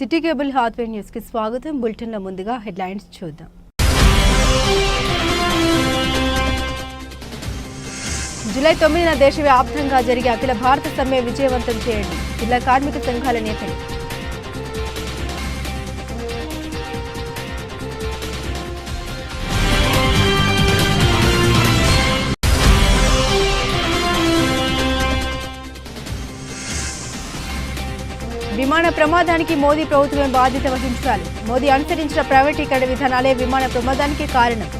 City cable Hathway న్యూస్కి స్వాగతం. బులెటిన్లో ముందుగా హెడ్లైన్స్ చూద్దాం. జూలై తొమ్మిదిన దేశవ్యాప్తంగా జరిగే అఖిల భారత సమ్మె విజయవంతం చేయండి. జిల్లా కార్మిక సంఘాల నేతలు విమాన ప్రమాదానికి మోదీ ప్రభుత్వమే బాధ్యత వహించాలి. మోదీ అనుసరించిన ప్రైవేటీకరణ విధానాలే విమాన ప్రమాదానికి కారణం.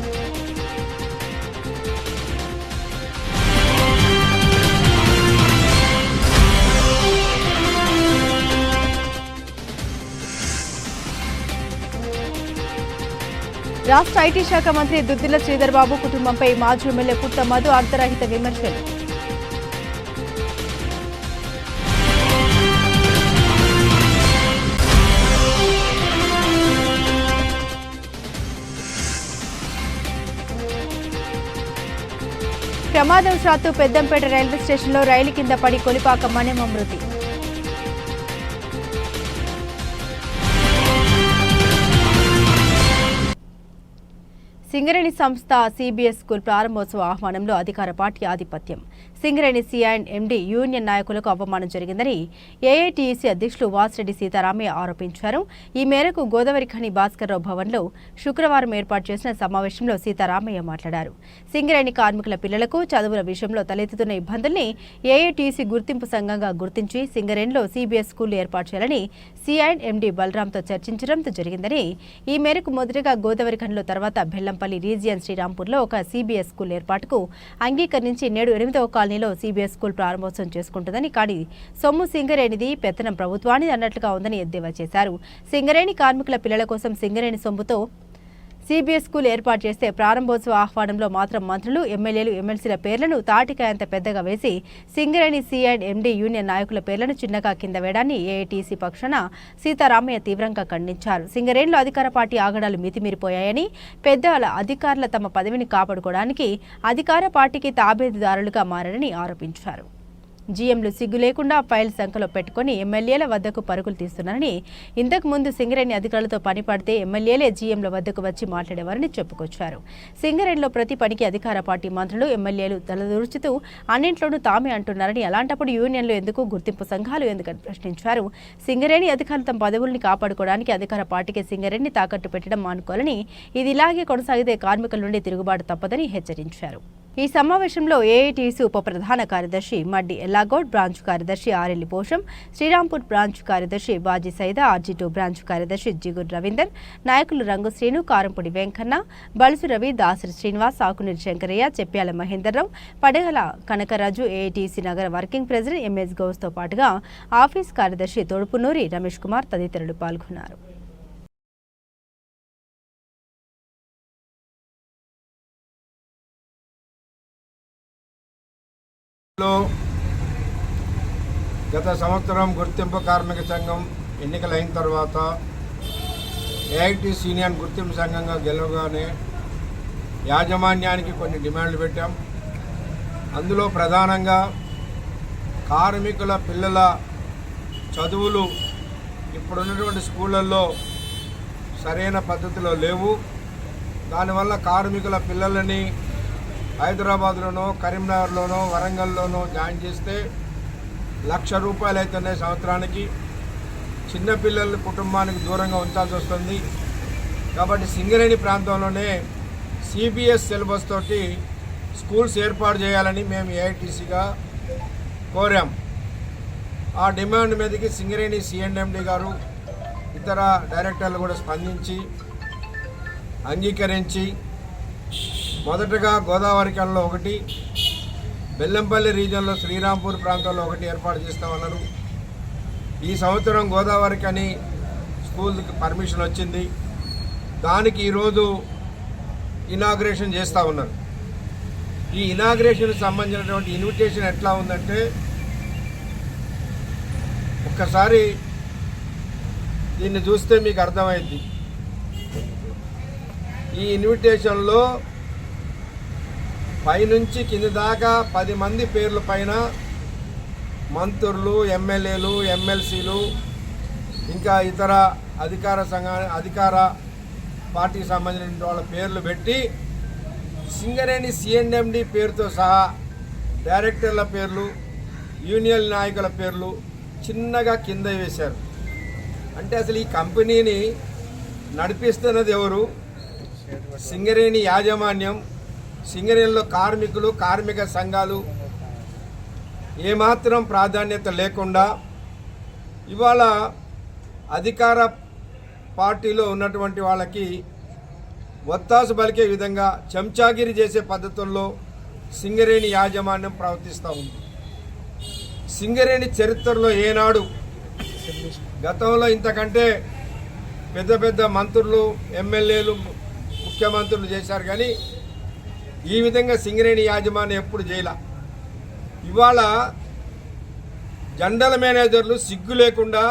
రాష్ట్ర ఐటీ శాఖ మంత్రి దుద్దిల శ్రీధర్ బాబు కుటుంబంపై మాజీ ఎమ్మెల్యే పుట్ట మధు అర్ధరహిత విమర్శలు. ప్రమాదవశాత్తు పెద్దంపేట రైల్వే స్టేషన్లో రైలు కింద పడి కొలిపాక మణిమ మృతి. సింగరేణి సంస్థ సిబిఎస్ స్కూల్ ప్రారంభోత్సవ ఆహ్వానంలో అధికార పార్టీ ఆధిపత్యం. సింగరేణి సిఐండ్ ఎండి యూనియన్ నాయకులకు అవమానం జరిగిందని ఏఐటీసీ అధ్యక్షులు వాసిరెడ్డి సీతారామయ్య ఆరోపించారు. ఈ మేరకు గోదావరి ఖని భాస్కర్రావు భవన్లో శుక్రవారం ఏర్పాటు చేసిన సమావేశంలో సీతారామయ్య మాట్లాడారు. సింగరేణి కార్మికుల పిల్లలకు చదువుల విషయంలో తలెత్తుతున్న ఇబ్బందుల్ని ఏఐటీసీ గుర్తింపు సంఘంగా గుర్తించి సింగరేణిలో సిబిఎస్ స్కూల్ ఏర్పాటు చేయాలని సిఐండ్ ఎండి బలరాంతో చర్చించడంతో జరిగిందని ఈ మేరకు మొదటగా గోదావరి ఖనిలో తర్వాత బెల్లంపల్లి రీజియన్ శ్రీరాంపూర్లో ఒక సిబిఎస్ స్కూల్ ఏర్పాటుకు అంగీకరించి నేడు ఎనిమిదవ కాలనీలో సిబిఎస్ స్కూల్ ప్రారంభోత్సవం చేసుకుంటుందని కానీ సొమ్ము సింగరేణిది పెత్తనం ప్రభుత్వాన్ని అన్నట్లుగా ఉందని ఎద్దేవా చేశారు. సింగరేణి కార్మికుల పిల్లల కోసం సింగరేణి సొమ్ముతో సిబిఎస్ స్కూల్ ఏర్పాటు చేస్తే ప్రారంభోత్సవ ఆహ్వానంలో మాత్రం మంత్రులు ఎమ్మెల్యేలు ఎమ్మెల్సీల పేర్లను తాటికాయంత పెద్దగా వేసి Singareni C and MD union నాయకుల పేర్లను చిన్నగా కింద వేయడాన్ని ఏఐటీసీ పక్షాన సీతారామయ్య తీవ్రంగా ఖండించారు. సింగరేణిలో అధికార పార్టీ ఆగడాలు మితిమీరిపోయాయని పెద్దల అధికారుల తమ పదవిని కాపాడుకోవడానికి అధికార పార్టీకి తాబేదారులుగా మారని ఆరోపించారు. జీఎంలు సిగ్గు లేకుండా ఫైల్ సంఖ్యలో పెట్టుకుని ఎమ్మెల్యేల వద్దకు పరుగులు తీస్తున్నారని ఇంతకు ముందు సింగరేణి అధికారులతో పని పడితే ఎమ్మెల్యేలే జీఎంల వద్దకు వచ్చి మాట్లాడేవారని చెప్పుకొచ్చారు. సింగరేణిలో ప్రతి పనికి అధికార పార్టీ మంత్రులు ఎమ్మెల్యేలు తలదూర్చుతూ అన్నింట్లోనూ తామే అంటున్నారని అలాంటప్పుడు యూనియన్లు ఎందుకు గుర్తింపు సంఘాలు ఎందుకని ప్రశ్నించారు. సింగరేణి అధికారులు తమ పదవుల్ని కాపాడుకోవడానికి అధికార పార్టీకి సింగరేణిని తాకట్టు పెట్టడం మానుకోవాలని ఇది ఇలాగే కొనసాగితే కార్మికుల నుండి తిరుగుబాటు తప్పదని హెచ్చరించారు. ఈ సమావేశంలో ఏఐటీసీ ఉప ప్రధాన కార్యదర్శి మడ్డి ఎల్లాగౌడ్ బ్రాంచ్ కార్యదర్శి ఆరెల్లి పోషం శ్రీరాంపూర్ బ్రాంచ్ కార్యదర్శి Baji Saida RG two branch కార్యదర్శి జిగుర్ రవీందర్ నాయకులు రంగు శ్రీను కారంపూడి వెంకన్న బలుసు రవి దాసరి శ్రీనివాస్ ఆకునీరు శంకరయ్య చెప్పాల మహేందర్రావు పడగల కనకరాజు ఏఐటీసీ నగర వర్కింగ్ ప్రెసిడెంట్ ఎంఎస్ గౌస్తో పాటుగా ఆఫీస్ కార్యదర్శి తొడుపునూరి రమేష్ కుమార్ తదితరులు పాల్గొన్నారు. గత సంవత్సరం గుర్తింపు కార్మిక సంఘం ఎన్నికలైన తర్వాత ఏఐటి సీనియర్ గుర్తింపు సంఘంగా గెలవగానే యాజమాన్యానికి కొన్ని డిమాండ్లు పెట్టాం. అందులో ప్రధానంగా కార్మికుల పిల్లల చదువులు ఇప్పుడున్నటువంటి స్కూళ్ళల్లో సరైన పద్ధతిలో లేవు. దానివల్ల కార్మికుల పిల్లలని హైదరాబాద్లోనో కరీంనగర్లోనో వరంగల్లోనో జాయిన్ చేస్తే లక్ష రూపాయలు అవుతున్నాయి సంవత్సరానికి. చిన్నపిల్లల కుటుంబానికి దూరంగా ఉంచాల్సి వస్తుంది. కాబట్టి సింగరేణి ప్రాంతంలోనే సిబిఎస్ సిలబస్ తోటి స్కూల్స్ ఏర్పాటు చేయాలని మేము ఏఐటీసీగా కోరాం. ఆ డిమాండ్ మీదకి సింగరేణి సిఎండ్ఎండి గారు ఇతర డైరెక్టర్లు కూడా స్పందించి అంగీకరించి మొదటగా గోదావరి కళలో ఒకటి బెల్లంపల్లి రీజన్లో శ్రీరాంపూర్ ప్రాంతంలో ఒకటి ఏర్పాటు చేస్తామన్నారు. ఈ సంవత్సరం గోదావరి కని స్కూల్కి పర్మిషన్ వచ్చింది. దానికి ఈరోజు ఇనాగ్రేషన్ చేస్తూ ఉన్నారు. ఈ ఇనాగ్రేషన్కి సంబంధించినటువంటి ఇన్విటేషన్ ఎట్లా ఉందంటే ఒక్కసారి దీన్ని చూస్తే మీకు అర్థమైంది ఈ ఇన్విటేషన్లో పైనుంచి కింది దాకా పది మంది పేర్ల పైన మంత్రులు ఎమ్మెల్యేలు ఎమ్మెల్సీలు ఇంకా ఇతర అధికార సంఘ అధికార పార్టీకి సంబంధించిన వాళ్ళ పేర్లు పెట్టి సింగరేణి సిఎన్ఎండి పేరుతో సహా డైరెక్టర్ల పేర్లు యూనియన్ నాయకుల పేర్లు చిన్నగా కింద వేశారు. అంటే అసలు ఈ కంపెనీని నడిపిస్తున్నది ఎవరు? సింగరేణి యాజమాన్యం సింగరేణిలో కార్మికులు కార్మిక సంఘాలు ఏమాత్రం ప్రాధాన్యత లేకుండా ఇవాళ అధికార పార్టీలో ఉన్నటువంటి వాళ్ళకి ఒత్తాసు పలికే విధంగా చెంచాగిరి చేసే పద్ధతుల్లో సింగరేణి యాజమాన్యం ప్రవర్తిస్తూ ఉంది. సింగరేణి చరిత్రలో ఏనాడు గతంలో ఇంతకంటే పెద్ద పెద్ద మంత్రులు ఎమ్మెల్యేలు ముఖ్యమంత్రులు చేశారు కానీ ఈ విధంగా సింగరేణి యాజమాన్యం ఎప్పుడు చేయాల ఇవాళ జనరల్ మేనేజర్లు సిగ్గు లేకుండా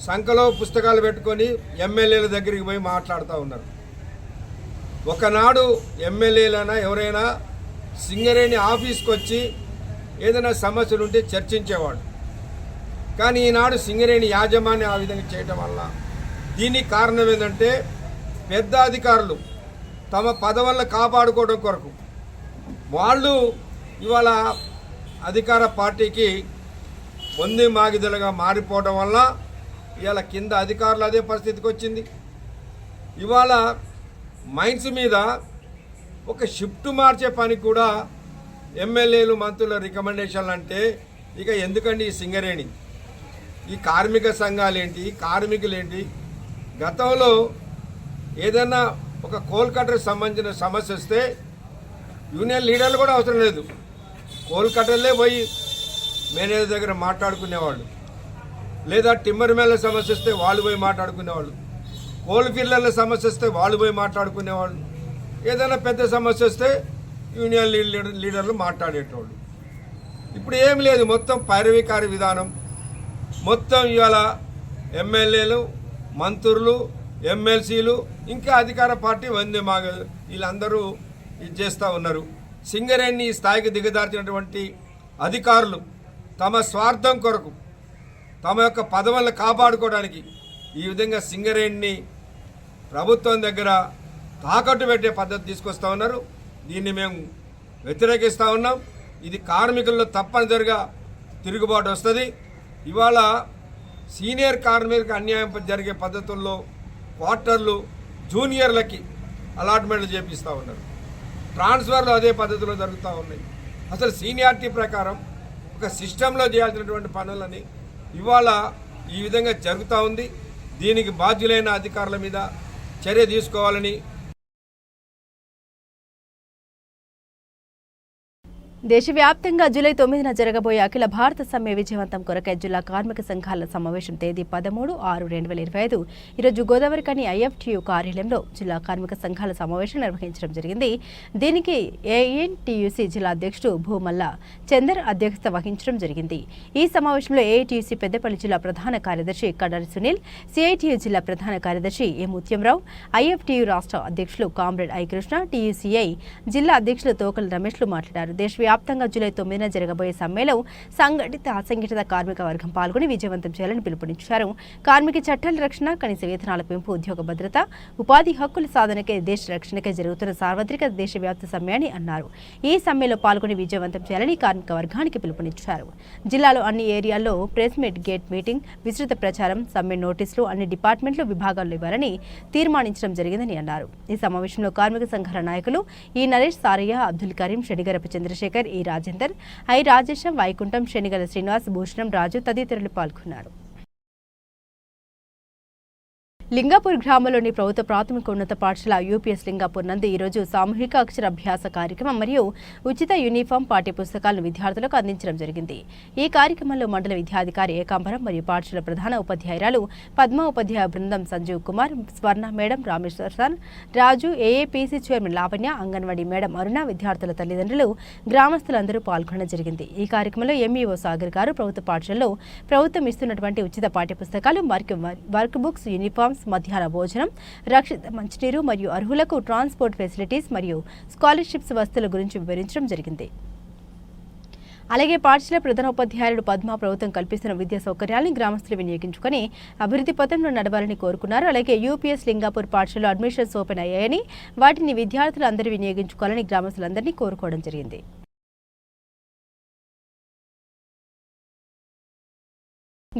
సంఖలో పుస్తకాలు పెట్టుకొని ఎమ్మెల్యేల దగ్గరికి పోయి మాట్లాడుతూ ఉన్నారు. ఒకనాడు ఎమ్మెల్యేలైనా ఎవరైనా సింగరేణి ఆఫీస్కి వచ్చి ఏదైనా సమస్యలు ఉంటే చర్చించేవాడు కానీ ఈనాడు సింగరేణి యాజమాన్యం ఆ విధంగా చేయటం వల్ల దీనికి కారణం ఏంటంటే పెద్ద అధికారులు తమ పదవులను కాపాడుకోవడం కొరకు. వాళ్ళు ఇవాళ అధికార పార్టీకి పొంది మాగిదలుగా మారిపోవడం వల్ల ఇవాళ కింద అధికారులు అదే పరిస్థితికి వచ్చింది. ఇవాళ మైన్స్ మీద ఒక షిఫ్ట్ మార్చే పని కూడా ఎమ్మెల్యేలు మంత్రుల రికమెండేషన్లు అంటే ఇక ఎందుకండి ఈ సింగరేణి? ఈ కార్మిక సంఘాలేంటి కార్మికులేంటి? గతంలో ఏదైనా ఒక కోల్ కట్టర్కి సంబంధించిన సమస్య వస్తే యూనియన్ లీడర్లు కూడా అవసరం లేదు. కోల్ కట్టర్లే పోయి మేనేజర్ దగ్గర మాట్లాడుకునేవాళ్ళు. లేదా టిమ్మర్ మేళ్ళ సమస్య వస్తే వాళ్ళు పోయి మాట్లాడుకునేవాళ్ళు. కోల్ ఫీల్డర్ల సమస్య వస్తే వాళ్ళు పోయి మాట్లాడుకునేవాళ్ళు. ఏదైనా పెద్ద సమస్య వస్తే యూనియన్ లీడర్ లీడర్లు మాట్లాడేటోళ్ళు. ఇప్పుడు ఏం లేదు మొత్తం పైరవీకార విధానం. మొత్తం ఇవాళ ఎమ్మెల్యేలు మంత్రులు ఎమ్మెల్సీలు ఇంకా అధికార పార్టీ వందే మాగ వీళ్ళందరూ ఇది చేస్తూ ఉన్నారు. సింగరేణి ఈ స్థాయికి దిగదార్చినటువంటి అధికారులు తమ స్వార్థం కొరకు తమ యొక్క పదవులను కాపాడుకోవడానికి ఈ విధంగా సింగరేణిని ప్రభుత్వం దగ్గర తాకట్టు పెట్టే పద్ధతి తీసుకొస్తా ఉన్నారు. దీన్ని మేము వ్యతిరేకిస్తూ ఉన్నాం. ఇది కార్మికుల్లో తప్పనిసరిగా తిరుగుబాటు వస్తుంది. ఇవాళ సీనియర్ కార్మికులకు అన్యాయం జరిగే పద్ధతుల్లో క్వార్టర్లు జూనియర్లకి అలాట్మెంట్లు చేపిస్తూ ఉన్నారు. ట్రాన్స్ఫర్లు అదే పద్ధతిలో జరుగుతూ ఉన్నాయి. అసలు సీనియారిటీ ప్రకారం ఒక సిస్టంలో చేయాల్సినటువంటి పనులని ఇవాళ ఈ విధంగా జరుగుతూ ఉంది. దీనికి బాధ్యులైన అధికారుల మీద చర్య తీసుకోవాలని దేశవ్యాప్తంగా జూలై తొమ్మిదిన జరగబోయే అఖిల భారత సమ్మె విజయవంతం కొరకై జిల్లా కార్మిక సంఘాల సమావేశం తేదీ పదమూడు ఆరు రెండు వేల ఇరవై ఐదు. ఈరోజు గోదావరికని ఐఎఫ్టియు కార్యాలయంలో జిల్లా కార్మిక సంఘాల సమావేశం నిర్వహించడం జరిగింది. దీనికి ఏఎన్టీయూసీ జిల్లా అధ్యక్షుడు భూమల్ల చందర్ అధ్యక్షత వహించడం జరిగింది. ఈ సమావేశంలో ఏఐటీయూసీ పెద్దపల్లి జిల్లా ప్రధాన కార్యదర్శి కడరి సునీల్ సిఐటియు జిల్లా ప్రధాన కార్యదర్శి ఏ ముత్యంరావు ఐఎఫ్టియు రాష్ట్ర అధ్యక్షులు కామ్రేడ్ ఐ కృష్ణ టీయూసీఐ జిల్లా అధ్యక్షులు తోకల రమేష్లు మాట్లాడారు. వ్యాప్తంగా జూలై తొమ్మిదిన జరగబోయే సమ్మెలో సంఘటిత అసంఘటిత కార్మిక వర్గం పాల్గొని విజయవంతం చేయాలని పిలుపునిచ్చారు. కార్మిక చట్టాల రక్షణ కనీస వేతనాల పెంపు ఉద్యోగ భద్రత ఉపాధి హక్కుల సాధనకే దేశ రక్షణకే జరుగుతున్న సార్వత్రిక దేశవ్యాప్త సమ్మె అని అన్నారు. ఈ సమ్మెలో పాల్గొని విజయవంతం చేయాలని కార్మిక వర్గానికి పిలుపునిచ్చారు. జిల్లాలో అన్ని ఏరియాల్లో ప్రెస్ మీట్ గేట్ మీటింగ్ విస్తృత ప్రచారం సమ్మె నోటీసులు అన్ని డిపార్ట్మెంట్లు విభాగాల్లో ఇవ్వాలని తీర్మానించడం జరిగిందని అన్నారు. ఈ సమావేశంలో కార్మిక సంఘాల నాయకులు ఈ నరేష్ సారయ్య అబ్దుల్ కరీం షడిగరపు చంద్రశేఖర్ ఈ రాజేందర్? ఐ. రాజేశం వైకుంఠం శనిగల శ్రీనివాస్ భూషణం రాజు తదితరులు పాల్గొన్నారు. లింగాపూర్ గ్రామంలోని ప్రభుత్వ ప్రాథమిక ఉన్నత పాఠశాల యూపీఎస్ లింగాపూర్ నందు ఈరోజు సామూహిక అక్షరాభ్యాస కార్యక్రమం మరియు ఉచిత యూనిఫామ్ పాఠ్య పుస్తకాలను విద్యార్థులకు అందించడం జరిగింది. ఈ కార్యక్రమంలో మండల విద్యాధికారి ఏకాంబరం మరియు పాఠశాల ప్రధాన ఉపాధ్యాయురాలు పద్మ ఉపాధ్యాయ బృందం Sanjeev Kumar Swarna madam Rameshwar sir Raju AAPC chairman Lavanya anganwadi madam Aruna విద్యార్థుల తల్లిదండ్రులు గ్రామస్తులందరూ పాల్గొనడం జరిగింది. ఈ కార్యక్రమంలో ఎంఈఓ సాగర్ గారు ప్రభుత్వ పాఠశాలలో ప్రభుత్వం ఇస్తున్నటువంటి ఉచిత పాఠ్య పుస్తకాలు మరియు వర్క్ బుక్స్ యూనిఫామ్ యూనిఫామ్స్ మధ్యాహ్న భోజనం రక్షిత మంచినీరు మరియు అర్హులకు ట్రాన్స్పోర్ట్ ఫెసిలిటీస్ మరియు స్కాలర్షిప్స్ వస్తువుల గురించి వివరించడం జరిగింది. అలాగే పాఠశాల ప్రధానోపాధ్యాయుడు పద్మ ప్రభుత్వం కల్పిస్తున్న విద్యా సౌకర్యాలను గ్రామస్తులు వినియోగించుకొని అభివృద్ధి పథంలో నడవాలని కోరుకున్నారు. అలాగే యూపీఎస్ లింగాపూర్ పాఠశాలలో అడ్మిషన్స్ ఓపెన్ అయ్యాయని వాటిని విద్యార్థులు అందరూ వినియోగించుకోవాలని గ్రామస్తులందరినీ కోరుకోవడం జరిగింది.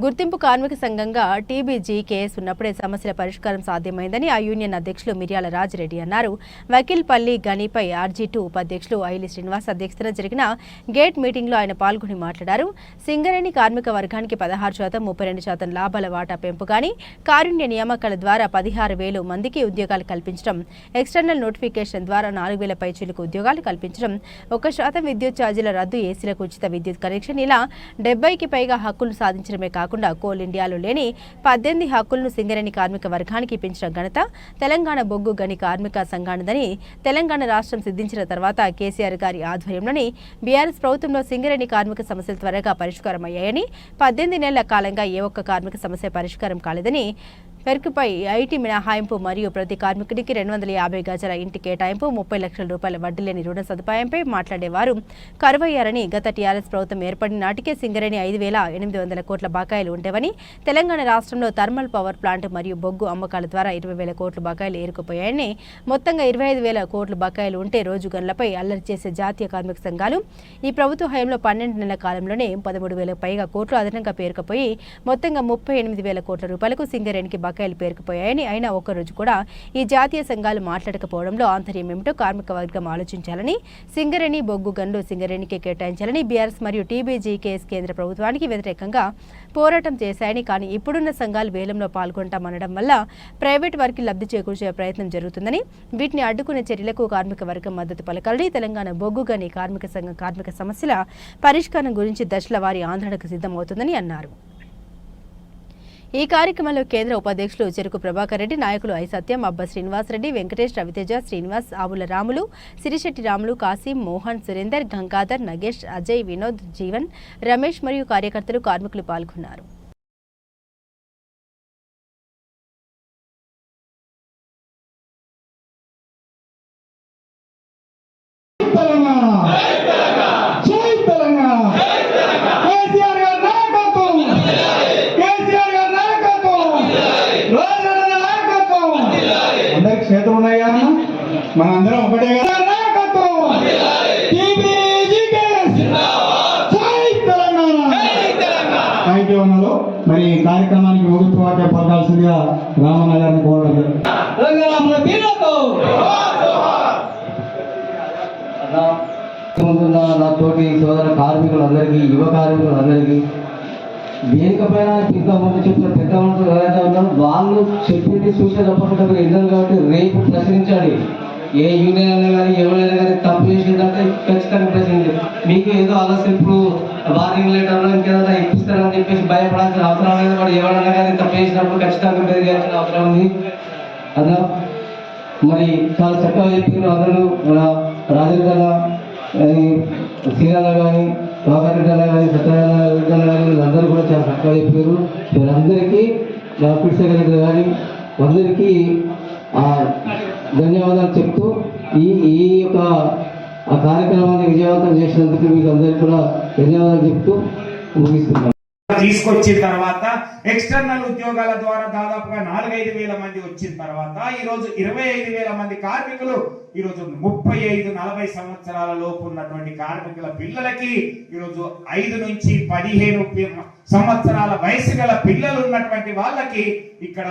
గుర్తింపు కార్మిక సంఘంగా టీబీజీకేఎస్ ఉన్నప్పుడే సమస్యల పరిష్కారం సాధ్యమైందని ఆ యూనియన్ అధ్యక్షులు మిర్యాల రాజిరెడ్డి అన్నారు. వకీల్పల్లి గనిపై ఆర్జీ టూ ఉపాధ్యక్షులు ఐలి శ్రీనివాస్ అధ్యక్షతన జరిగిన గేట్ మీటింగ్లో ఆయన పాల్గొని మాట్లాడారు. సింగరేణి కార్మిక వర్గానికి పదహారు శాతం ముప్పై రెండు శాతం లాభాల వాటా పెంపు కానీ కారుణ్య నియామకాల ద్వారా పదిహారు వేలు మందికి ఉద్యోగాలు కల్పించడం ఎక్స్టర్నల్ నోటిఫికేషన్ ద్వారా నాలుగు వేల పైచీలకు ఉద్యోగాలు కల్పించడం ఒక శాతం విద్యుత్ ఛార్జీల రద్దు ఏసీలకు ఉచిత విద్యుత్ కనెక్షన్ ఇలా డెబ్బైకి పైగా హక్కులు సాధించడమే కాకుండా కోల్ ఇండియాలో లేని పద్దెనిమిది హక్కులను సింగరేణి కార్మిక వర్గానికి పెంచిన ఘనత తెలంగాణ బొగ్గు గని కార్మిక సంఘానిదని తెలంగాణ రాష్ట్రం సిద్ధించిన తర్వాత కేసీఆర్ గారి ఆధ్వర్యంలోని బీఆర్ఎస్ ప్రభుత్వంలో సింగరేణి కార్మిక సమస్యలు త్వరగా పరిష్కారమయ్యాయని పద్దెనిమిది నెలల కాలంగా ఏ ఒక్క కార్మిక సమస్య పరిష్కారం కాలేదని పెరుకుపై ఐటీ మినహాయింపు మరియు ప్రతి కార్మికుడికి రెండు వందల యాభై గజాల ఇంటి కేటాయింపు ముప్పై లక్షల రూపాయల వడ్డీ లేని రుణ సదుపాయంపై మాట్లాడేవారు. కరువయ్యారని గత టీఆర్ఎస్ ప్రభుత్వం ఏర్పడిన నాటికే సింగరేణి ఐదు వేల ఎనిమిది వందల కోట్ల బకాయిలు ఉండేవని తెలంగాణ రాష్ట్రంలో థర్మల్ పవర్ ప్లాంట్ మరియు బొగ్గు అమ్మకాల ద్వారా ఇరవై వేల కోట్ల బకాయిలు ఏరుకుపోయాయని మొత్తంగా ఇరవై ఐదు వేల కోట్ల బకాయిలు ఉంటే రోజు గనులపై అల్లరి చేసే జాతీయ కార్మిక సంఘాలు ఈ ప్రభుత్వ హయాంలో పన్నెండు నెలల కాలంలోనే పదమూడు వేల పైగా కోట్లు అదనంగా పేరుకుపోయి మొత్తంగా ముప్పై ఎనిమిది వేల కోట్ల రూపాయలకు సింగరేణికి బకాయిలు పేరుకుపోయాయని అయినా ఒక్కరోజు కూడా ఈ జాతీయ సంఘాలు మాట్లాడకపోవడంలో ఆంతర్యం ఏమిటో కార్మిక వర్గం ఆలోచించాలని సింగరేణి బొగ్గు గన్లు సింగరేణికి కేటాయించాలని బీఆర్ఎస్ మరియు టీబీజీకేఎస్ కేంద్ర ప్రభుత్వానికి వ్యతిరేకంగా పోరాటం చేశాయని కానీ ఇప్పుడున్న సంఘాలు వేలంలో పాల్గొంటామనడం వల్ల ప్రైవేట్ వారికి లబ్ధి చేకూర్చే ప్రయత్నం జరుగుతుందని వీటిని అడ్డుకునే చర్యలకు కార్మిక వర్గం మద్దతు పలకాలని తెలంగాణ బొగ్గు గని కార్మిక సంఘం కార్మిక సమస్యల పరిష్కారం గురించి దశల వారి ఆందోళనకు సిద్ధమవుతుందని అన్నారు. ఈ కార్యక్రమంలో కేంద్ర ఉపాధ్యక్షులు చెరుకు ప్రభాకర్ రెడ్డి నాయకులు ఐ సత్యం అబ్బ శ్రీనివాసరెడ్డి వెంకటేష్ రవితేజ శ్రీనివాస్ ఆవుల రాములు సిరిశెట్టి రాములు కాసిం మోహన్ సురేందర్ గంగాధర్ నగేష్ అజయ్ వినోద్ జీవన్ రమేష్ మరియు కార్యకర్తలు కార్మికులు పాల్గొన్నారు తెలంగాణ జై తెలంగాణ కేసీఆర్ గారి నాయకత్వం కేసీఆర్ గారి నాయకత్వం రోజుల నాయకత్వం అందరికి క్షేత్రం ఉన్నాయి కదా మనందరం ఒకటే కదా? మరి కార్యక్రమానికి ముగింపు వాక్య పలకాల్సిందిగా రామన్న గారిని కోరడం తెలంగాణ నా తోటి సోదర కార్మికులందరికీ యువ కార్మికులందరికీ దేనికపైన ఇంతకుముందు చెప్పిన పెద్ద మనుషులు ఎవరైతే ఉన్నారో వాళ్ళు చెప్పింది చూసే తప్పకుండా మీరు విన్నారు కాబట్టి రేపు ప్రశ్నించాలి. ఏ యూనియన్ అయినా కానీ ఎవరైనా కానీ తప్పు చేసిందంటే ఖచ్చితంగా ప్రశ్నించండి మీకు ఏదో ఆలస్యం ఇప్పుడు వార్నింగ్ లెటర్ ఇంకేదైనా ఇప్పిస్తారని చెప్పేసి భయపడాల్సిన అవసరం లేదు. వాడు ఎవరైనా కానీ తప్పు చేసినప్పుడు ఖచ్చితంగా బెదిరించాల్సిన అవసరం ఉంది. అలా మరి చాలా చక్కగా చెప్పిన అందరూ మన రాజేంద్ర శ్రీరాణ కానీ వాకారెడ్డి కానీ సత్యనారాయణ కానీ వీళ్ళందరూ కూడా చాలా చక్కగా చెప్పారు. వీళ్ళందరికీ నా కానీ అందరికీ ఆ, ధన్యవాదాలు చెప్తూ ఈ ఈ యొక్క ఆ కార్యక్రమాన్ని విజయవంతం చేసినందుకు మీకు అందరికీ కూడా ధన్యవాదాలు చెప్తూ ముగిస్తున్నాను. తీసుకొచ్చిన తర్వాత ఎక్స్టర్నల్ ఉద్యోగాల ద్వారా దాదాపుగా నాలుగైదు వేల మంది వచ్చిన తర్వాత ఈ రోజు ఇరవై ఐదు వేల మంది కార్మికులు ఈ రోజు ముప్పై ఐదు నలభై సంవత్సరాల లోపు ఉన్నటువంటి కార్మికుల పిల్లలకి ఈ రోజు ఐదు నుంచి పదిహేను సంవత్సరాల వయసు గల పిల్లలు ఉన్నటువంటి వాళ్ళకి ఇక్కడ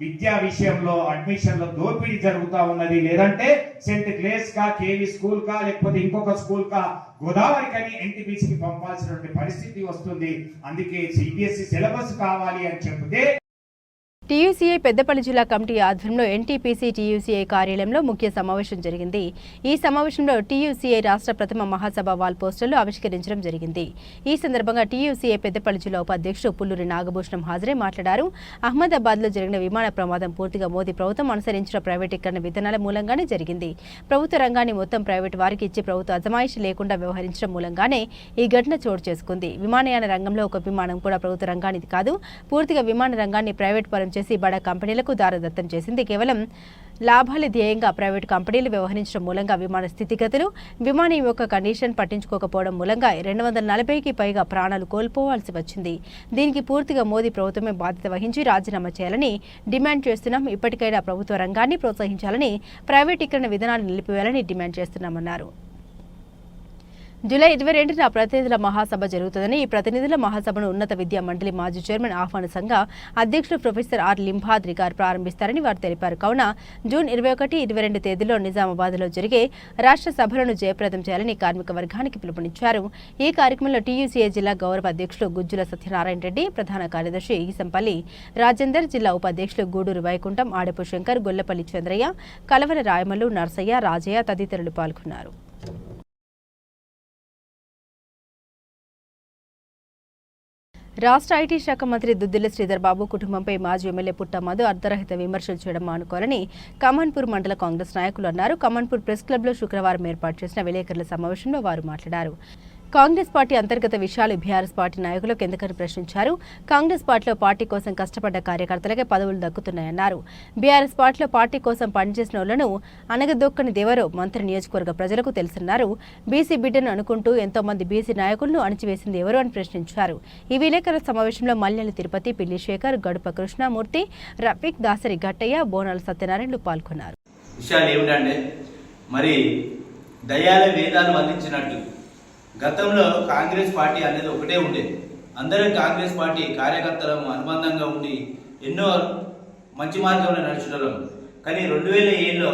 విద్యా విషయంలో అడ్మిషన్లో దోపిడీ జరుగుతా ఉన్నది. లేదంటే సెంట్ క్లేస్ కా కేవీ స్కూల్ కా లేకపోతే ఇంకొక స్కూల్ కా గోదావరి కానీ ఎన్టీపీసీకి పంపాల్సినటువంటి పరిస్థితి వస్తుంది. అందుకే సిబిఎస్ఈ సిలబస్ కావాలి అని చెప్తే టీయూసీఐ పెద్దపల్లి జిల్లా కమిటీ ఆధ్వర్యంలో ఎన్టీపీసీ టీయూసీఐ కార్యాలయంలో ముఖ్య సమావేశం జరిగింది. ఈ సమావేశంలో టీయూసీఐ రాష్ట్ర ప్రథమ మహాసభ వాల్ పోస్టర్లు ఆవిష్కరించడం జరిగింది. ఈ సందర్భంగా టీయూసీఐ పెద్దపల్లి జిల్లా ఉపాధ్యక్షుడు పుల్లూరి నాగభూషణం హాజరై మాట్లాడారు. అహ్మదాబాద్లో జరిగిన విమాన ప్రమాదం పూర్తిగా మోదీ ప్రభుత్వం అనుసరించిన ప్రైవేటీకరణ విధానాల మూలంగానే జరిగింది. ప్రభుత్వ రంగాన్ని మొత్తం ప్రైవేటు వారికి ఇచ్చి ప్రభుత్వ అజమాయిషి లేకుండా వ్యవహరించడం మూలంగానే ఈ ఘటన చోటు చేసుకుంది. విమానయాన రంగంలో ఒక విమానం కూడా ప్రభుత్వ రంగానిది కాదు. పూర్తిగా విమాన రంగాన్ని ప్రైవేట్ పరం చేసి బడా కంపెనీలకు దారదత్తం చేసింది. కేవలం లాభాల ధ్యేయంగా ప్రైవేటు కంపెనీలు వ్యవహరించడం మూలంగా విమాన స్థితిగతులు విమానం యొక్క కండిషన్ పట్టించుకోకపోవడం మూలంగా రెండు వందల నలభైకి పైగా ప్రాణాలు కోల్పోవాల్సి వచ్చింది. దీనికి పూర్తిగా మోదీ ప్రభుత్వమే బాధ్యత వహించి రాజీనామా చేయాలని డిమాండ్ చేస్తున్నాం. ఇప్పటికైనా ప్రభుత్వ రంగాన్ని ప్రోత్సహించాలని ప్రైవేటీకరణ విధానాన్ని నిలిపివేయాలని డిమాండ్ చేస్తున్నామన్నారు. జూలై ఇరవై రెండున ప్రతినిధుల మహాసభ జరుగుతుందని ఈ ప్రతినిధుల మహాసభను ఉన్నత విద్యా మండలి మాజీ చైర్మన్ ఆహ్వాన సంఘ అధ్యక్షుడు ప్రొఫెసర్ ఆర్ లింబాద్రి గారు ప్రారంభిస్తారని వారు తెలిపారు. కావున జూన్ ఇరవై ఒకటి ఇరవై రెండు తేదీలో నిజామాబాద్లో జరిగే రాష్ట్ర సభలను జయప్రదం చేయాలని కార్మిక వర్గానికి పిలుపునిచ్చారు. ఈ కార్యక్రమంలో టీయూసీఏ జిల్లా గౌరవ అధ్యక్షులు గుజ్జుల సత్యనారాయణ రెడ్డి ప్రధాన కార్యదర్శి ఈసంపల్లి రాజేందర్ జిల్లా ఉపాధ్యక్షులు గూడూరు వైకుంఠం ఆడపు శంకర్ గొల్లపల్లి చంద్రయ్య కలవర రాయమల్లు నర్సయ్య రాజయ్య తదితరులు పాల్గొన్నారు. రాష్ట్ర ఐటీ శాఖ మంత్రి దుద్దిల్ల శ్రీధర్ బాబు కుటుంబంపై మాజీ ఎమ్మెల్యే పుట్టమధు అర్ధరహిత విమర్శలు చేయడం మానుకోవాలని కమన్పూర్ మండల కాంగ్రెస్ నాయకులు అన్నారు. కమన్పూర్ ప్రెస్ క్లబ్లో శుక్రవారం ఏర్పాటు చేసిన విలేకరుల సమావేశంలో వారు మాట్లాడారు. కాంగ్రెస్ పార్టీ అంతర్గత విషయాలు బీఆర్ఎస్ పార్టీ నాయకులకు ఎందుకని ప్రశ్నించారు? కాంగ్రెస్ పార్టీలో పార్టీ కోసం కష్టపడ్డ కార్యకర్తలకే పదవులు దక్కుతున్నాయన్నారు. బీఆర్ఎస్ పార్టీలో పార్టీ కోసం పనిచేసిన వాళ్ళను అనగదొక్కనిదెవరో మంత్రి నియోజకవర్గ ప్రజలకు తెలుసన్నారు. బీసీ బిడ్డను అనుకుంటూ ఎంతో మంది బీసీ నాయకులను అణిచివేసింది ఎవరు అని ప్రశ్నించారు. ఈ విలేకరుల సమావేశంలో మల్లెల తిరుపతి పిల్లి శేఖర్ గడుప కృష్ణమూర్తి రఫీక్ దాసరి గట్టయ్య బోనాల సత్యనారాయణలు పాల్గొన్నారు. విషయాలు ఏమిటంటే మరి దయాల వేదాలు అందించినట్టు గతంలో కాంగ్రెస్ పార్టీ అనేది ఒకటే ఉండేది. అందరం కాంగ్రెస్ పార్టీ కార్యకర్తలను అనుబంధంగా ఉండి ఎన్నో మంచి మార్గంలో నడిచడం కానీ రెండు వేల ఏడులో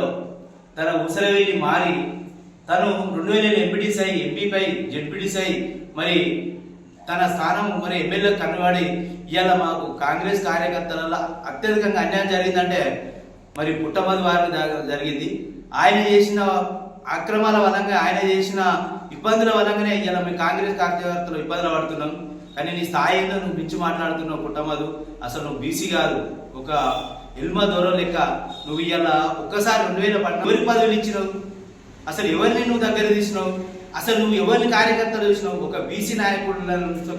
తన ఉసరవెల్లి మారి తను రెండు వేల ఏళ్ళు అయి ఎంపీపై జెడ్పీటీస్ అయి మరి తన స్థానం మరి ఎమ్మెల్యే కన్నువాడి ఇవాళ మాకు కాంగ్రెస్ కార్యకర్తలలో అత్యధికంగా అన్యాయం జరిగిందంటే మరి పుట్టమది వారికి జరిగింది. ఆయన చేసిన అక్రమాల వలంగా ఆయన చేసిన ఇబ్బందుల వల్లనే ఇలా మేము కాంగ్రెస్ కార్యకర్తలు ఇబ్బందులు పడుతున్నాం. కానీ నీ స్థాయి ఏదో నువ్వు మించి మాట్లాడుతున్నావు పుట్టమదు. అసలు నువ్వు బీసీ కాదు. ఒక ఎల్మ దూరం లెక్క నువ్వు ఇలా ఒక్కసారి రెండు వేల పట్ల ఎవరికి పదవులు ఇచ్చినావు? అసలు ఎవరిని నువ్వు దగ్గర తీసినావు? అసలు నువ్వు ఎవరిని కార్యకర్తలు చూసినావు ఒక బీసీ నాయకుడు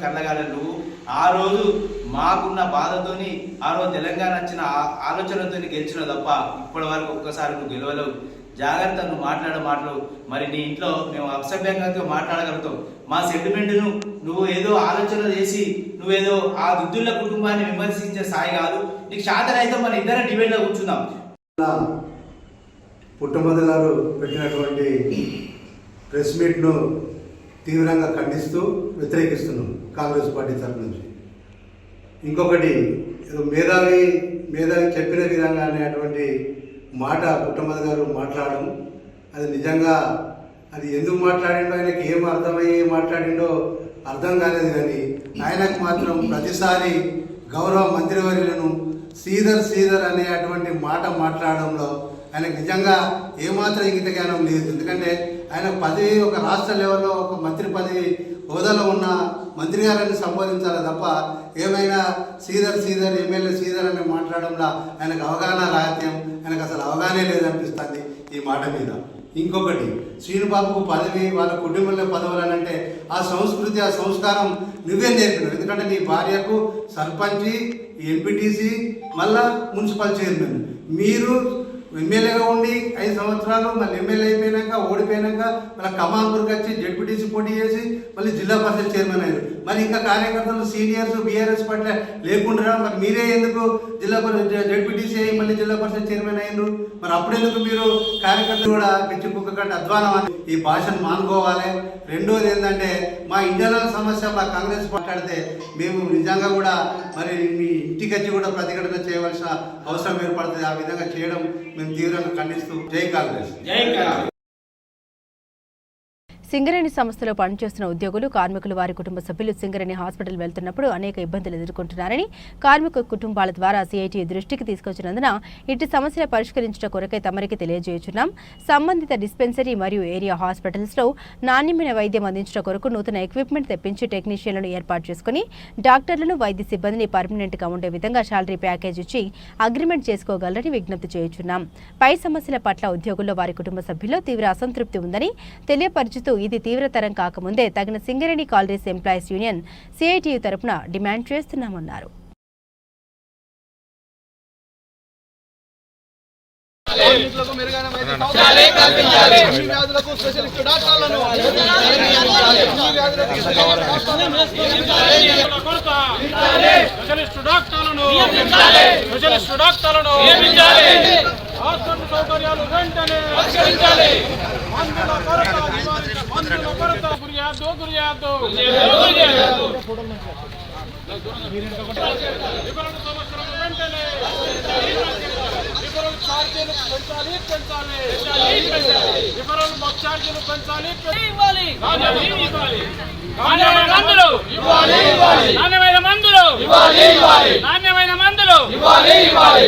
కళ్ళగాలి నువ్వు? ఆ రోజు మాకున్న బాధతోని ఆ రోజు తెలంగాణ వచ్చిన ఆ- ఆలోచనతోని గెలిచిన తప్ప ఇప్పటి వరకు ఒక్కసారి నువ్వు గెలవలేవు. జాగ్రత్త నువ్వు మాట్లాడే మాటలు. మరి నీ ఇంట్లో మేము అసభ్యంగా మాట్లాడగలుగుతాం. మా సెంటిమెంట్ను నువ్వు ఏదో ఆలోచన చేసి నువ్వేదో ఆ దుద్దుల కుటుంబాన్ని విమర్శించే స్థాయి కాదు. నీకు శాతం అయితే మన ఇద్దరం డిబేట్లో కూర్చుందాం. పుట్టమద గారు పెట్టినటువంటి ప్రెస్ మీట్ను తీవ్రంగా ఖండిస్తూ వ్యతిరేకిస్తున్నాం కాంగ్రెస్ పార్టీ తరఫు నుంచి. ఇంకొకటి ఏదో మేధావి మేధావి చెప్పిన విధంగా అనేటువంటి మాట పుట్టమద గారు మాట్లాడడం అది నిజంగా అది ఎందుకు మాట్లాడిండో ఆయనకి ఏం అర్థమయ్యి మాట్లాడిండో అర్థం కాలేదు కానీ ఆయనకు మాత్రం ప్రతిసారి గౌరవ మంత్రివర్యులను శ్రీధర్ శ్రీధర్ అనే అటువంటి మాట మాట్లాడడంలో ఆయనకు నిజంగా ఏమాత్రం ఇంగిత జ్ఞానం లేదు. ఎందుకంటే ఆయన పదవి ఒక రాష్ట్ర లెవెల్లో ఒక మంత్రి పదవి హోదాలో ఉన్న మంత్రి గారిని సంబోధించాలి తప్ప ఏమైనా సీదర్ సీదర్ ఎమ్మెల్యే సీదర్ అని మాట్లాడడంలో ఆయనకు అవగాహన రాహిత్యం ఆయనకు అసలు అవగాహనే లేదనిపిస్తుంది ఈ మాట మీద. ఇంకొకటి శ్రీనుబాబుకు పదవి వాళ్ళ కుటుంబంలో పదవులు అని అంటే ఆ సంస్కృతి ఆ సంస్కారం నువ్వే నేర్పినావు. ఎందుకంటే నీ భార్యకు సర్పంచి ఎంపీటీసీ మళ్ళా మున్సిపల్ చైర్మన్. మీరు ఎమ్మెల్యేగా ఉండి ఐదు సంవత్సరాలు మళ్ళీ ఎమ్మెల్యే అయిపోయినాక ఓడిపోయినాక మళ్ళీ కమాల్పూర్కి వచ్చి జడ్పీటీసీ పోటీ చేసి మళ్ళీ జిల్లా పరిషత్ చైర్మన్ అయ్యారు. మరి ఇంకా కార్యకర్తలు సీనియర్స్ బీఆర్ఎస్ పట్ల లేకుండా మరి మీరే ఎందుకు జిల్లా పరిషత్ డెప్యూటీసీ అయ్యి మళ్ళీ జిల్లా పరిషత్ చైర్మన్ అయ్యారు మరి అప్పుడెందుకు మీరు కార్యకర్తలు కూడా పిచ్చి కుక్క కంటే అధ్వానం అని ఈ భాషను మానుకోవాలి? రెండోది ఏంటంటే మా ఇంటర్నల్ సమస్య మా కాంగ్రెస్ మాట్లాడితే మేము నిజంగా కూడా మరి మీ ఇంటికి వచ్చి కూడా ప్రతిఘటన చేయవలసిన అవసరం ఏర్పడుతుంది. ఆ విధంగా చేయడం మేము తీవ్రంగా ఖండిస్తూ జై కాంగ్రెస్. జై కాంగ్రెస్. సింగరేణి సంస్థలో పనిచేస్తున్న ఉద్యోగులు కార్మికులు వారి కుటుంబ సభ్యులు సింగరేణి హాస్పిటల్ వెళ్తున్నప్పుడు అనేక ఇబ్బందులు ఎదుర్కొంటున్నారని కార్మిక కుటుంబాల ద్వారా సిఐటి దృష్టికి తీసుకొచ్చినందున ఇటు సమస్యల పరిష్కరించడం కొరకై తమరికి తెలియజేస్తున్నాం సంబంధిత డిస్పెన్సరీ మరియు ఏరియా హాస్పిటల్స్లో నాణ్యమైన వైద్యం అందించడం కొరకు నూతన ఎక్విప్మెంట్ తెప్పించి టెక్నీషియన్లను ఏర్పాటు చేసుకుని డాక్టర్లను వైద్య సిబ్బందిని పర్మనెంట్గా ఉండే విధంగా శాలరీ ప్యాకేజ్ ఇచ్చి అగ్రిమెంట్ చేసుకోగలరని విజ్ఞప్తి చేయుచున్నాం. పై సమస్యల పట్ల ఉద్యోగుల్లో వారి కుటుంబ సభ్యుల్లో తీవ్ర అసంతృప్తి ఉందని తెలియపరుచుతూ ఇది తీవ్రతరం కాకముందే తగిన Singareni collieries employees union CITU తరపున డిమాండ్ చేస్తున్నామన్నారు కార్మికులకు మెరుగైన వ్యాధులకు స్పెషలిస్ట్ డాక్టర్లను స్పెషలిస్ట్ డాక్టర్లను స్పెషలిస్ట్ డాక్టర్లను హాస్పిటల్ సౌకర్యాలు వెంటనే మందుల కొరత ఛార్జీలు పెంచాలి పెంచాలి ఛార్జీలు పెంచాలి ఇవ్వాలి నాణ్యమైన మందులు ఇవ్వాలి నాణ్యమైన మందులు ఇవ్వాలి నాణ్యమైన మందులు ఇవ్వాలి.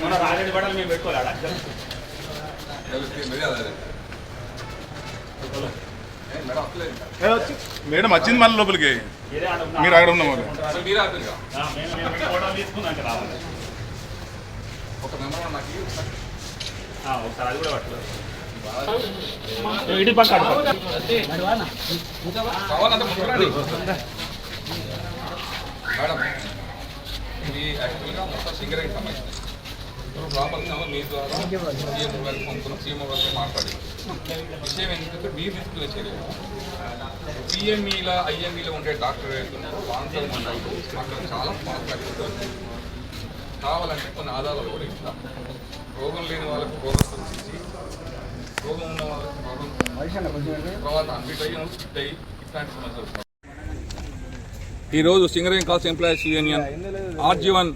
మన రాజడి బడలు మేము పెట్టుకోవాలి? మేడం వచ్చింది మళ్ళీ లోపలికి. మీరు అక్కడ ఆ, ఒకసారి అది కూడా ఇటు పక్క. మేడం ఇది యాక్చువల్గా మొత్తం సింగరేకి సంబంధించింది. మీ ద్వారా సీఎం గారికి పంపుకున్న సీఎం గారికి మాట్లాడి. విషయం ఏంటంటే మీ దృష్టిలో చర్య పిఎంఈల ఐఎంఈలో ఉండే డాక్టర్ చాలా కావాలంటే కొన్ని ఆధారాలు కూడా ఇస్తాం. రోగం లేని వాళ్ళకి రోగం గురించి రోగం ఉన్న వాళ్ళకి రోగం తర్వాత అన్ఫిట్ అయ్యి ఫిట్ అయ్యి ఇట్లాంటి సమస్యలు వస్తాయి. ఈరోజు Singareni collieries employees union RG one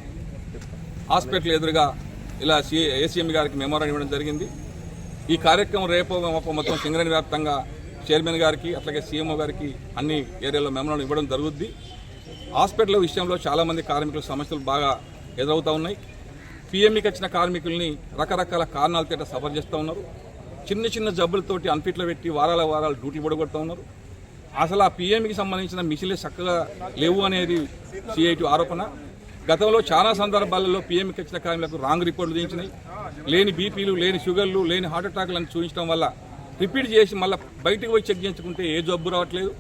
hospital ఎదురుగా ఇలా సి ఏసీఎం గారికి మెమోరాండం ఇవ్వడం జరిగింది. ఈ కార్యక్రమం రేపు మొత్తం సింగరేణి వ్యాప్తంగా చైర్మన్ గారికి అట్లాగే సీఎంఓ గారికి అన్ని ఏరియాలో మెమోరాండం ఇవ్వడం జరుగుద్ది. హాస్పిటల్ విషయంలో చాలామంది కార్మికుల సమస్యలు బాగా ఎదురవుతూ ఉన్నాయి. పిఎంఈకి వచ్చిన కార్మికుల్ని రకరకాల కారణాల తేట సఫర్ చేస్తూ ఉన్నారు. చిన్న చిన్న జబ్బులతోటి అన్ఫిట్లో పెట్టి వారాల వారాలు డ్యూటీ పొడగొడుతూ ఉన్నారు. అసలు ఆ పిఎంకి సంబంధించిన మిషన్లే చక్కగా లేవు అనేది సిఐటి ఆరోపణ. గతంలో చాలా సందర్భాలలో పీఎంకి ఇచ్చిన కార్మికులకు రాంగ్ రిపోర్ట్లు చేయించినాయి లేని బీపీలు లేని షుగర్లు లేని హార్ట్ అటాక్లు అని చూపించడం వల్ల రిపీట్ చేసి మళ్ళీ బయటికి పోయి చెక్ చేయించుకుంటే ఏ జబ్బు రావట్లేదు.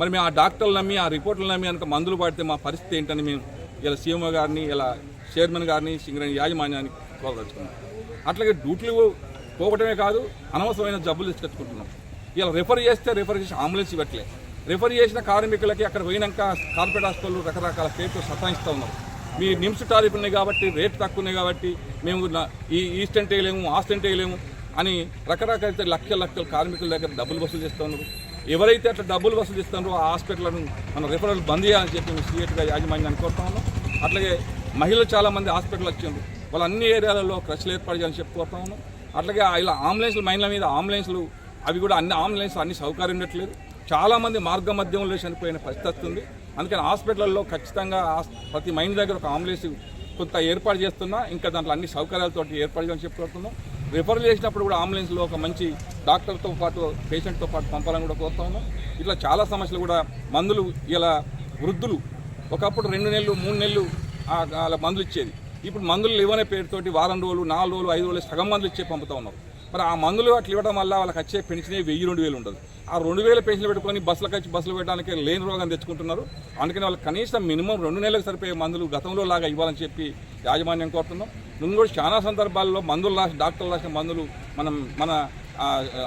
మరి మేము ఆ డాక్టర్లు నమ్మి ఆ రిపోర్ట్లు నమ్మి కనుక మందులు పడితే మా పరిస్థితి ఏంటని మేము ఇలా సీఎంఓ గారిని ఇలా చైర్మన్ గారిని సింగరేణి యాజమాన్యాన్ని కోరదలుచుకున్నాం. అట్లాగే డ్యూటీలు పోవటమే కాదు అనవసరమైన జబ్బులు తెచ్చుకుంటున్నాం ఇలా రిఫర్ చేస్తే రిఫర్ చేసి అంబులెన్స్ ఇవ్వట్లే. రిఫర్ చేసిన కార్మికులకి అక్కడ పోయినాక కార్పొరేట్ హాస్పిటల్ రకరకాల పేర్లు సతాయిస్తూ ఉన్నారు. మీ నిమ్స్ టారిఫ్ ఉన్నాయి కాబట్టి రేట్ తక్కువ ఉన్నాయి కాబట్టి మేము ఈ ఈ స్టెంట్ వేయలేము ఆ వేయలేము అని రకరకాల లక్షల లక్షల కార్మికుల దగ్గర డబ్బులు వసూలు చేస్తున్నారు. ఎవరైతే అట్లా డబ్బులు వసూలు చేస్తున్నారో ఆ హాస్పిటల్ను మన రిఫరల్ బంద్ చేయాలని చెప్పి మేము సీఎట్గా యాజమాన్యాన్ని కోరుతా ఉన్నాం. అట్లాగే మహిళలు చాలామంది హాస్పిటల్ వచ్చిండ్రు వాళ్ళు అన్ని ఏరియాలలో క్రష్లు ఏర్పాటు చేయాలని చెప్పి కోరుతా ఉన్నాం. అట్లాగే ఇలా అంబులెన్స్లు మహిళల మీద అంబులెన్స్లు అవి కూడా అన్ని అంబులెన్స్ అన్ని సౌకర్యం ఉండట్లేదు. చాలామంది మార్గ మధ్యంలో చనిపోయిన పరిస్థితి వస్తుంది. అందుకని హాస్పిటల్లో ఖచ్చితంగా ప్రతి మైండ్ దగ్గర ఒక అంబులెన్స్ కొంత ఏర్పాటు చేస్తున్నా ఇంకా దాంట్లో అన్ని సౌకర్యాలతో ఏర్పాటు చేయని చెప్పి రిఫర్ చేసినప్పుడు కూడా అంబులెన్స్లో ఒక మంచి డాక్టర్తో పాటు పేషెంట్తో పాటు పంపాలని కూడా కోరుతా ఉన్నాం. ఇట్లా చాలా సమస్యలు కూడా మందులు ఇలా వృద్ధులు ఒకప్పుడు రెండు నెలలు మూడు నెలలు మందులు ఇచ్చేది. ఇప్పుడు మందులు ఇవ్వనే పేరుతోటి వారం రోజులు నాలుగు రోజులు ఐదు రోజులు సగం మందులు ఇచ్చే పంపుతా ఉన్నారు. మరి ఆ మందులు అట్లా ఇవ్వడం వల్ల వాళ్ళకి వచ్చే పెన్షన్ వెయ్యి రెండు వేలు ఉండదు. ఆ రెండు వేల పెన్షన్ పెట్టుకొని బస్సులకు వచ్చి బస్సులు పెట్టడానికి లేని రోగం తెచ్చుకుంటున్నారు. అందుకని వాళ్ళకి కనీసం మినిమం రెండు నెలలకు సరిపోయే మందులు గతంలో లాగా ఇవ్వాలని చెప్పి యాజమాన్యం కోరుతున్నాం. నువ్వు కూడా చాలా సందర్భాల్లో మందులు రాసి డాక్టర్లు రాసిన మందులు మనం మన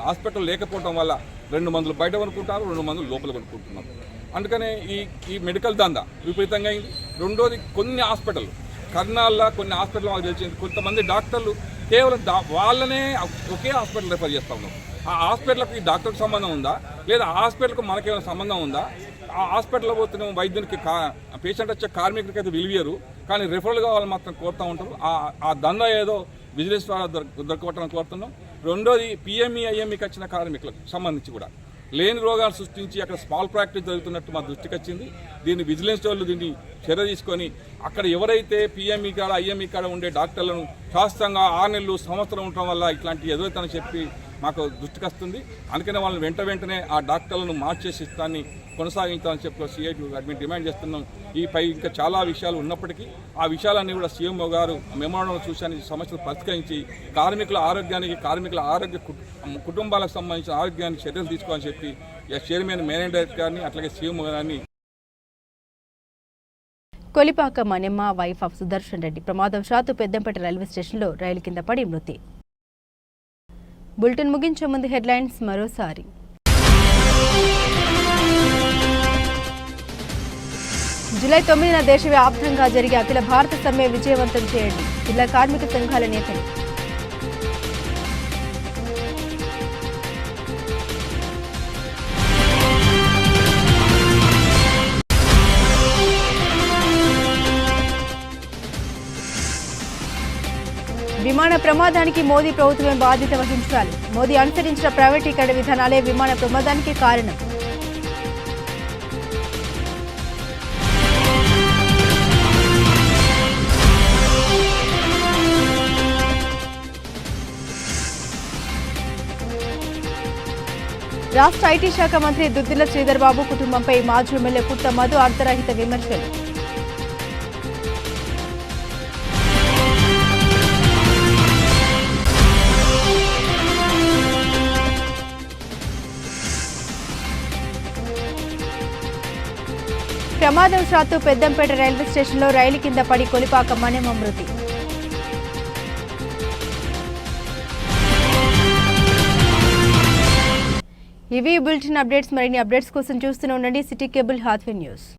హాస్పిటల్ లేకపోవడం వల్ల రెండు మందులు బయట కొనుక్కుంటారు రెండు మందులు లోపల కొనుక్కుంటున్నారు అందుకనే ఈ ఈ మెడికల్ దందా విపరీతంగా అయింది. రెండోది కొన్ని హాస్పిటల్ కర్నాల్లో కొన్ని హాస్పిటల్ మాకు తెలిసింది. కొంతమంది డాక్టర్లు కేవలం వాళ్ళనే ఒకే హాస్పిటల్ రెఫర్ చేస్తూ ఉన్నాం. ఆ హాస్పిటల్కి డాక్టర్కి సంబంధం ఉందా? లేదా హాస్పిటల్కు హాస్పిటల్కి మనకేమైనా సంబంధం ఉందా? ఆ హాస్పిటల్లో పోతున్న వైద్యునికి కా పేషెంట్ వచ్చే కార్మికుడికి అయితే విలువరు కానీ రిఫరల్ కావాలని మాత్రం కోరుతూ ఉంటారు ఆ ఆ దందా ఏదో బిజినెస్ ద్వారా దొరక దొరకబట్టడం కోరుతున్నాం. రెండోది పిఎంఈ ఐఎంఈకి వచ్చిన కార్మికులకు సంబంధించి కూడా. లేని రోగాలు సృష్టించి అక్కడ స్మాల్ ప్రాక్టీస్ జరుగుతున్నట్టు మా దృష్టికి వచ్చింది. దీన్ని విజిలెన్స్ వాళ్ళు దీన్ని చర్య తీసుకొని అక్కడ ఎవరైతే పిఎంఈ కాడ ఐఎంఈ కాడ ఉండే డాక్టర్లను శాస్త్రంగా ఆరు నెలలు సంవత్సరం ఉండటం వల్ల ఇట్లాంటి ఎదుగుతానని చెప్పి మాకు దృష్టికి వస్తుంది అందుకనే వాళ్ళని వెంట వెంటనే ఆ డాక్టర్లను మార్చేసి ఇస్తాన్ని కొనసాగించాలని చెప్పి సిఐటి మేము డిమాండ్ చేస్తున్నాం. ఈ పై ఇంకా చాలా విషయాలు ఉన్నప్పటికీ ఆ విషయాలన్నీ కూడా సీఎంఓ గారు మెమోరాండం చూశాను సమస్యలు పరిష్కరించి కార్మికుల ఆరోగ్యానికి కార్మికుల ఆరోగ్య కుటుంబాలకు సంబంధించిన ఆరోగ్యానికి చర్యలు తీసుకోవాలని చెప్పి ఈ చైర్మన్ మేనేజర్ గారిని అట్లాగే సీఎంఓ గారిని కొలిపాక మనెమ్మ వైఫ్ ఆఫ్ సుదర్శన్ రెడ్డి ప్రమాదవశాత్తు పెద్దంపేట రైల్వే స్టేషన్లో రైలు కింద పడి మృతి. బులెటిన్ ముగించే ముందు హెడ్లైన్స్ మరోసారి. జూలై తొమ్మిదిన దేశవ్యాప్తంగా జరిగే అఖిల భారత సమ్మె విజయవంతం చేయండి. జిల్లా కార్మిక సంఘాల నేతలు. విమాన ప్రమాదానికి మోదీ ప్రభుత్వమే బాధ్యత వహించాలి. మోదీ అనుసరించిన ప్రైవేటీకరణ విధానాలే విమాన ప్రమాదానికి కారణం. రాష్ట్ర ఐటీ శాఖ మంత్రి దుద్దిల శ్రీధర్ బాబు కుటుంబంపై మాజీ ఎమ్మెల్యే పుట్ట మధు అర్ధరహిత విమర్శలు. ప్రమాదవశాత్తు పెద్దంపేట రైల్వే స్టేషన్లో రైలు కింద పడి కొలిపాక మణిమ మృతి. ఇవి బులెటిన్ అప్డేట్స్. మరిన్ని అప్డేట్స్ కోసం చూస్తూనే ఉండండి సిటీ కేబుల్ హాత్వే న్యూస్.